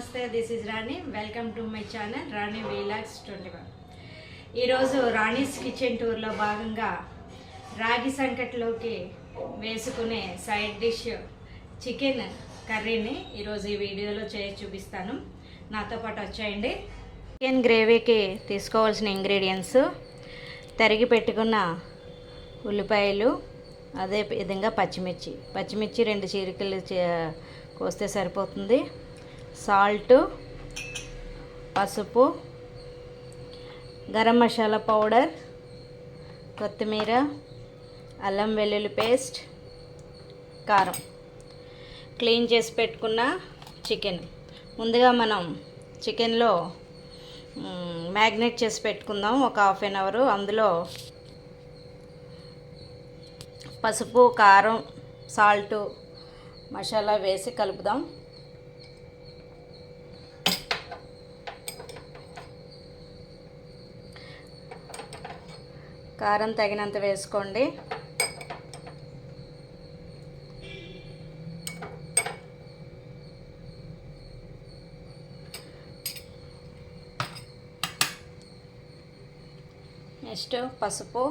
నమస్తే this is Rani welcome to my channel Rani వీలాక్స్ twenty one ఈరోజు Rani's kitchen టూర్లో భాగంగా రాగి సంకట్లోకి వేసుకునే సైడ్ డిష్ చికెన్ కర్రీని ఈరోజు ఈ వీడియోలో చేసి చూపిస్తాను. నాతో పాటు వచ్చేయండి. చికెన్ గ్రేవీకి తీసుకోవాల్సిన ఇంగ్రీడియంట్స్ తరిగి పెట్టుకున్న ఉల్లిపాయలు అదే విధంగా పచ్చిమిర్చి. పచ్చిమిర్చి రెండు చీరికలు చే- కోస్తే సరిపోతుంది. సాల్ట్ పసుపు గరం మసాలా పౌడర్ కొత్తిమీర అల్లం వెల్లుల్లి పేస్ట్ కారం. క్లీన్ చేసి పెట్టుకున్న చికెన్. ముందుగా మనం చికెన్లో మ్యాగ్నేట్ చేసి పెట్టుకుందాం. ఒక హాఫ్ అన్ అవర్. అందులో పసుపు కారం సాల్ట్ మసాలా వేసి కలుపుదాం. కారం తగినంత వేసుకోండి. నెక్స్ట్ పసుపు.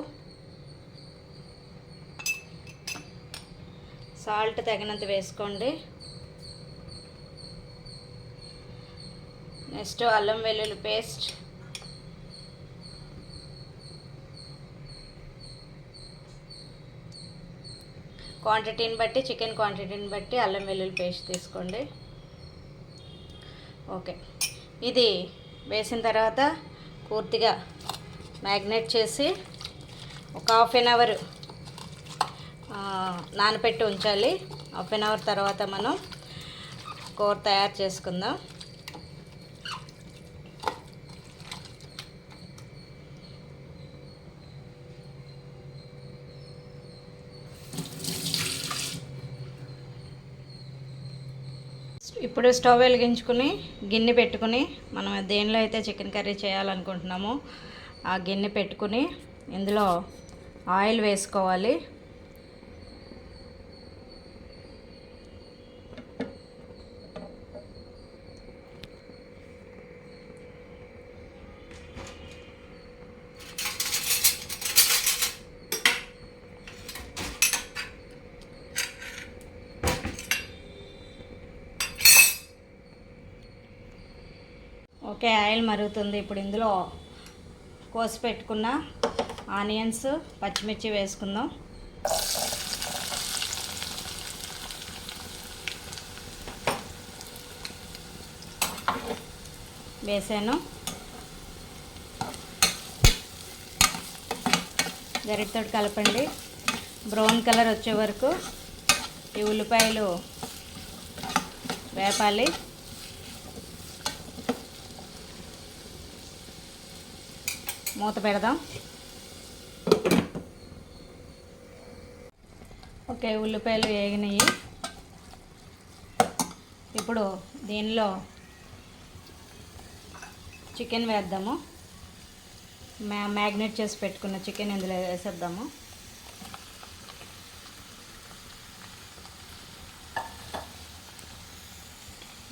సాల్ట్ తగినంత వేసుకోండి. నెక్స్ట్ అల్లం వెల్లుల్లి పేస్ట్. క్వాంటిటీని బట్టి చికెన్ క్వాంటిటీని బట్టి అల్లం వెల్లుల్లి పేస్ట్ తీసుకోండి. ఓకే. ఇది వేసిన తర్వాత పూర్తిగా మ్యాగ్నేట్ చేసి ఒక హాఫ్ ఎన్ అవర్ నానపెట్టి ఉంచాలి. హాఫ్ ఎన్ అవర్ తర్వాత మనం కూర తయారు చేసుకుందాం. ఇప్పుడు స్టవ్ వెలిగించుకుని గిన్నె పెట్టుకుని మనం దేనిలో అయితే చికెన్ కర్రీ చేయాలనుకుంటున్నామో ఆ గిన్నె పెట్టుకుని ఇందులో ఆయిల్ వేసుకోవాలి. ఓకే ఆయిల్ మరుగుతుంది. ఇప్పుడు ఇందులో కోసి పెట్టుకున్న ఆనియన్స్ పచ్చిమిర్చి వేసుకుందాం. వేసాను. గరిటతో కలపండి. బ్రౌన్ కలర్ వచ్చే వరకు ఈ ఉల్లిపాయలు వేపాలి. మూత పెడదాం. ఓకే ఉల్లిపాయలు వేగినాయి. ఇప్పుడు దీనిలో చికెన్ వేద్దాము. మ్యా మ్యాగ్నేట్ చేసి పెట్టుకున్న చికెన్ ఇందులో వేసేద్దాము.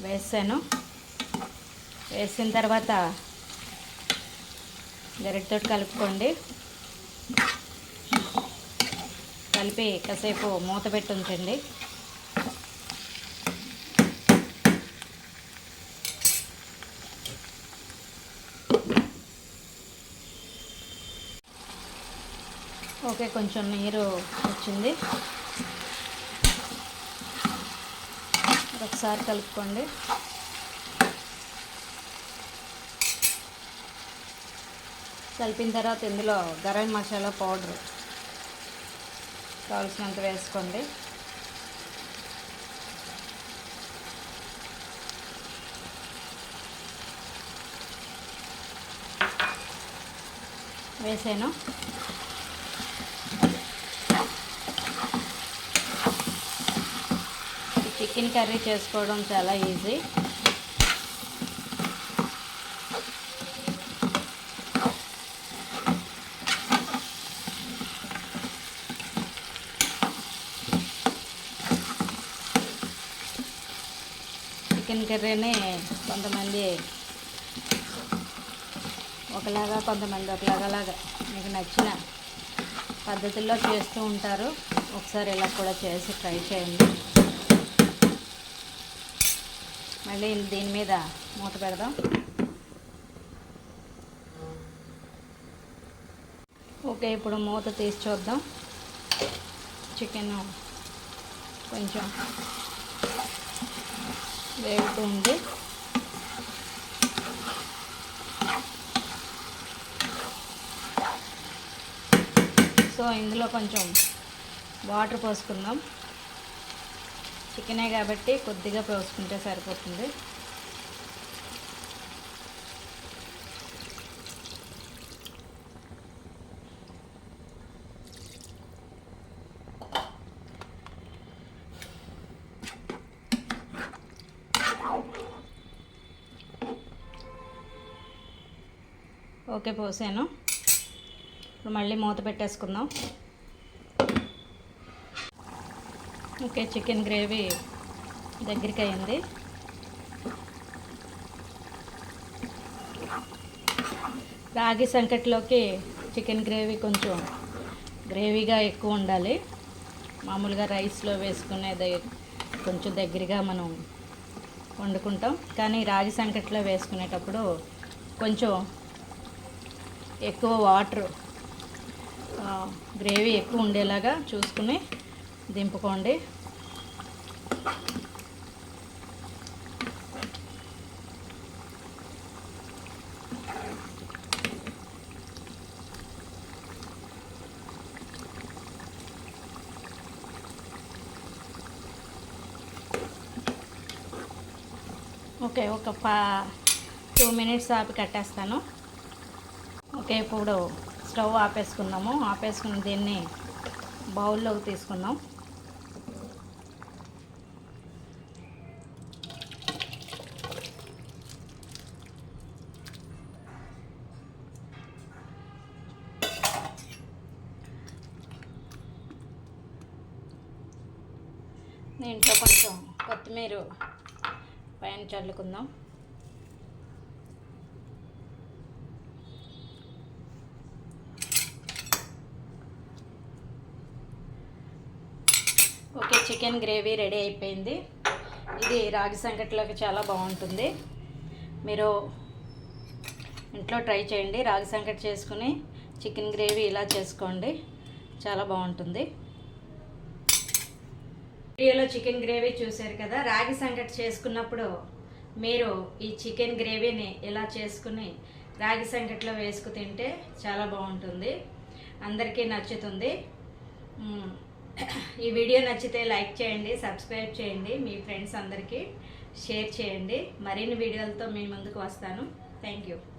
వేసాను. వేసిన తర్వాత గరిటతో కలుపుకోండి. కలిపి కాసేపు మూత పెట్టి ఉంచండి. ఓకే కొంచెం నీరు వచ్చింది. ఒకసారి కలుపుకోండి. కలిపిన తర్వాత ఇందులో గరం మసాలా పౌడర్ కావాల్సినంత వేసుకోండి. వేసాను. చికెన్ కర్రీ చేసుకోవడం చాలా ఈజీ. చికెన్ కర్రీని కొంతమంది ఒకలాగా కొంతమంది ఒకలాగాలాగా మీకు నచ్చిన పద్ధతుల్లో చేస్తూ ఉంటారు. ఒకసారి ఇలా కూడా చేసి ట్రై చేయండి. మళ్ళీ దీని మీద మూత పెడదాం. ఓకే ఇప్పుడు మూత తీసి చూద్దాం. చికెన్ కొంచెం వేగుతుంది. సో ఇందులో కొంచెం వాటర్ పోసుకుందాం. చికెనే కాబట్టి కొద్దిగా పోసుకుంటే సరిపోతుంది. ఓకే పోసాను. ఇప్పుడు మళ్ళీ మూత పెట్టేసుకుందాం. ఓకే చికెన్ గ్రేవీ దగ్గరికి అయింది రాగి సంకట్లోకి చికెన్ గ్రేవీ కొంచెం గ్రేవీగా ఎక్కువ ఉండాలి. మామూలుగా రైస్లో వేసుకునేది కొంచెం దగ్గరగా మనం వండుకుంటాం. కానీ రాగి సంకట్లో వేసుకునేటప్పుడు కొంచెం ఎక్కువ వాటర్ గ్రేవీ ఎక్కువ ఉండేలాగా చూసుకుని దింపుకోండి. ఓకే ఒక పా టూ మినిట్స్ ఆపి కట్టేస్తాను. ఓకే ఇప్పుడు స్టవ్ ఆపేసుకున్నాము. ఆపేసుకుని దీన్ని బౌల్లోకి తీసుకుందాం. దీంట్లో కొంచెం కొత్తిమీర పైన చల్లుకుందాం ఓకే చికెన్ గ్రేవీ రెడీ అయిపోయింది. ఇది రాగి సంకట్లోకి చాలా బాగుంటుంది. మీరు ఇంట్లో ట్రై చేయండి. రాగి సంకట్ చేసుకుని చికెన్ గ్రేవీ ఇలా చేసుకోండి. చాలా బాగుంటుంది. వీడియోలో చికెన్ గ్రేవీ చూశారు కదా? రాగి సంకట్ చేసుకున్నప్పుడు మీరు ఈ చికెన్ గ్రేవీని ఇలా చేసుకుని రాగి సంకట్లో వేసుకు తింటే చాలా బాగుంటుంది. అందరికీ నచ్చుతుంది. ఈ వీడియో నచ్చితే లైక్ చేయండి సబ్స్క్రైబ్ చేయండి మీ ఫ్రెండ్స్ అందరికీ షేర్ చేయండి. మరిన్ని వీడియోలతో మీ ముందుకు వస్తాను. Thank you